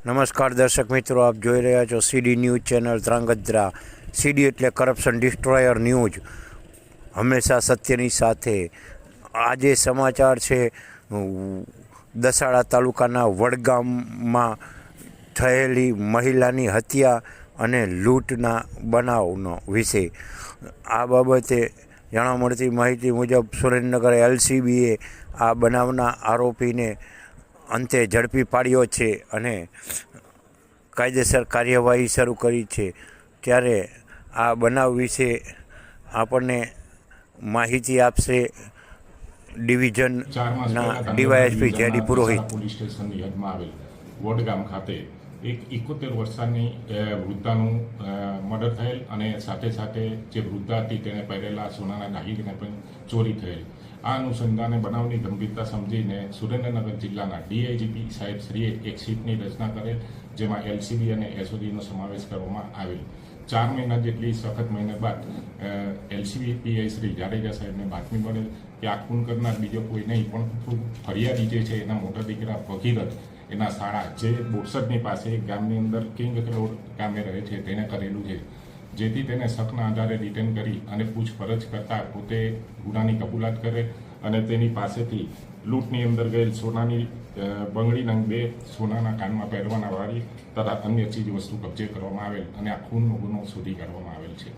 નમસ્કાર દર્શક મિત્રો, આપ જોઈ રહ્યા છો સીડી ન્યૂઝ ચેનલ ત્રાંગદ્રા સીડી એટલે કરપ્શન ડિસ્ટ્રોયર ન્યૂઝ. હંમેશા સત્યની સાથે. આજે સમાચાર છે દસાડા તાલુકાના વડગામમાં થયેલી મહિલાની હત્યા અને લૂંટના બનાવનો વિશે આ બાબતે જાણવા મળતી માહિતી મુજબ સુરેન્દ્રનગર એલસીબીએ આ બનાવના આરોપીને અંતે ઝડપી પાડ્યો છે અને કાયદેસર કાર્યવાહી શરૂ કરી છે. ત્યારે આ બનાવ વિશે આપણને માહિતી આપશે ડિવિઝનના ડીવાયએસપી જેડી પુરોહિત. પોલીસ સ્ટેશનની હદમાં આવેલ વડગામ ખાતે એક ઇકોતેર વર્ષની વૃદ્ધાનું મર્ડર થયેલ અને સાથે સાથે જે વૃદ્ધા હતી તેને પહેરેલા સોનાના દાગીને પણ ચોરી થયેલ. આ અનુસંધાને બનાવની ગંભીરતા સમજીને સુરેન્દ્રનગર જિલ્લાના ડીઆઈજીપી સાહેબ શ્રીએ એક સીટની રચના કરેલ, જેમાં એલસીબી અને એસઓજીનો સમાવેશ કરવામાં આવેલ. ચાર મહિના જેટલી સખત મહિના બાદ એલસીબી પીઆઈ શ્રી જાડેજા સાહેબને બાતમી મળેલ કે આ ખૂન કરનાર બીજો કોઈ નહીં, પણ ફરિયાદી જે છે, એના મોટા દીકરા ભગીરથ, એના શાળા જે બોરસદની પાસે ગામની અંદર કિંગ રોડ ગામે રહે છે, તેને કરેલું છે. જેથી તેને શકના આધારે ડિટેન કરી અને પૂછપરછ કરતા પોતે ગુનાની કબૂલાત કરે અને તેની પાસેથી લૂંટની અંદર ગયેલ સોનાની બંગડી નંગ બે સોનાના કાનમાં પહેરવાના વાળી તથા અન્ય ચીજ વસ્તુ કબજે કરવામાં આવેલ અને આ ખૂનનો ગુનો શોધી કાઢવામાં આવેલ છે.